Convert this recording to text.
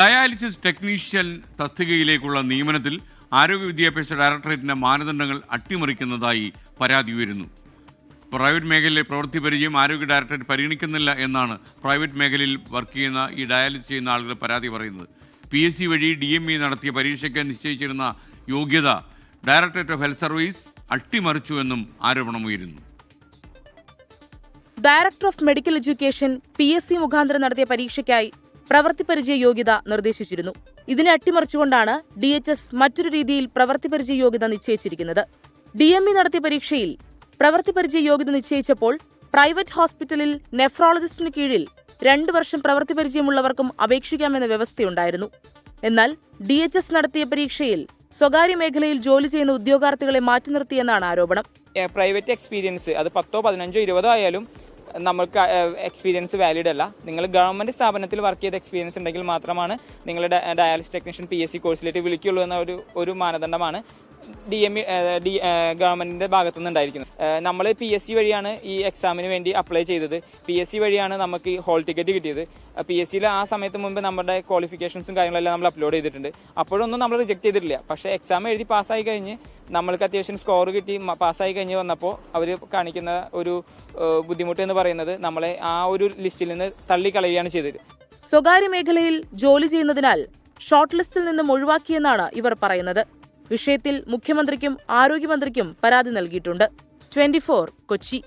Dialysis technician തസ്തികയിലേക്കുള്ള നിയമനത്തിൽ ആരോഗ്യ വിദ്യാഭ്യാസ ഡയറക്ടറേറ്റിന്റെ മാനദണ്ഡങ്ങൾ അട്ടിമറിക്കുന്നതായി പരാതി ഉയരുന്നു. പ്രൈവറ്റ് മേഖലയിലെ പ്രവൃത്തി പരിചയം ആരോഗ്യ ഡയറക്ടറേറ്റ് പരിഗണിക്കുന്നില്ല എന്നാണ് പ്രൈവറ്റ് മേഖലയിൽ വർക്ക് ചെയ്യുന്ന ഈ ഡയാലിസിസ് ചെയ്യുന്ന ആളുകൾ പരാതി പറയുന്നത്. പി എസ് സി വഴി ഡി എം ഇ നടത്തിയ പരീക്ഷയ്ക്ക് നിശ്ചയിച്ചിരുന്ന യോഗ്യത ഡയറക്ടറേറ്റ് ഓഫ് ഹെൽത്ത് സർവീസ് അട്ടിമറിച്ചുവെന്നും ആരോപണമുയരുന്നു director of medical education P S C മുഖാന്തരം നടത്തിയ പരീക്ഷയ്ക്കായി പ്രവൃത്തി പരിചയ യോഗ്യത നിർദ്ദേശിച്ചിരുന്നു. ഇതിനെ അട്ടിമറിച്ചുകൊണ്ടാണ് ഡി എച്ച് എസ് മറ്റൊരു രീതിയിൽ പ്രവൃത്തി പരിചയ യോഗ്യത നിശ്ചയിച്ചിരിക്കുന്നത്. ഡി എം ഇ നടത്തിയ പരീക്ഷയിൽ പ്രവൃത്തി പരിചയ യോഗ്യത നിശ്ചയിച്ചപ്പോൾ പ്രൈവറ്റ് ഹോസ്പിറ്റലിൽ നെഫ്രോളജിസ്റ്റിന് കീഴിൽ രണ്ടു വർഷം പ്രവൃത്തി പരിചയമുള്ളവർക്കും അപേക്ഷിക്കാമെന്ന വ്യവസ്ഥയുണ്ടായിരുന്നു. എന്നാൽ ഡി എച്ച് എസ് നടത്തിയ പരീക്ഷയിൽ സ്വകാര്യ മേഖലയിൽ ജോലി ചെയ്യുന്ന ഉദ്യോഗാർത്ഥികളെ മാറ്റി നിർത്തിയെന്നാണ് ആരോപണം. പ്രൈവറ്റ് എക്സ്പീരിയൻസ് അത് പത്തോ പതിനഞ്ചോ ഇരുപതോ ആയാലും നമുക്ക് എക്സ്പീരിയൻസ് വാലിഡ് അല്ല. നിങ്ങൾ ഗവൺമെന്റ് സ്ഥാപനത്തിൽ വർക്ക് ചെയ്ത എക്സ്പീരിയൻസ് ഉണ്ടെങ്കിൽ മാത്രമാണ് നിങ്ങളുടെ dialysis technician P S C കോഴ്സിലേക്ക് വിളിക്കുള്ളൂ എന്ന ഒരു ഒരു മാനദണ്ഡമാണ്. ഡി എം ഡി ഗവൺമെന്റിന്റെ ഭാഗത്തു നിന്നുണ്ടായിരിക്കുന്നത് നമ്മൾ പി എസ് സി വഴിയാണ് ഈ എക്സാമിന് വേണ്ടി അപ്ലൈ ചെയ്തത്. പി എസ് സി വഴിയാണ് നമുക്ക് ഹോൾ ടിക്കറ്റ് കിട്ടിയത്. പി എസ് സിയിൽ ആ സമയത്ത് മുമ്പ് നമ്മുടെ ക്വാളിഫിക്കേഷൻസും കാര്യങ്ങളെല്ലാം നമ്മൾ അപ്ലോഡ് ചെയ്തിട്ടുണ്ട്. അപ്പോഴൊന്നും നമ്മൾ റിജക്ട് ചെയ്തിട്ടില്ല. പക്ഷേ എക്സാം എഴുതി പാസ്സായി കഴിഞ്ഞ് നമ്മൾക്ക് അത്യാവശ്യം സ്കോർ കിട്ടി പാസ്സായി കഴിഞ്ഞ് വന്നപ്പോൾ അവർ കാണിക്കുന്ന ഒരു ബുദ്ധിമുട്ട് എന്ന് പറയുന്നത് നമ്മളെ ആ ഒരു ലിസ്റ്റിൽ നിന്ന് തള്ളിക്കളയുകയാണ് ചെയ്തത്. സ്വകാര്യ മേഖലയിൽ ജോലി ചെയ്യുന്നതിനാൽ ഷോർട്ട് ലിസ്റ്റിൽ നിന്നും ഒഴിവാക്കിയെന്നാണ് ഇവർ പറയുന്നത്. വിഷയത്തിൽ മുഖ്യമന്ത്രിക്കും ആരോഗ്യമന്ത്രിക്കും പരാതി നൽകിയിട്ടുണ്ട്. ട്വന്റി കൊച്ചി.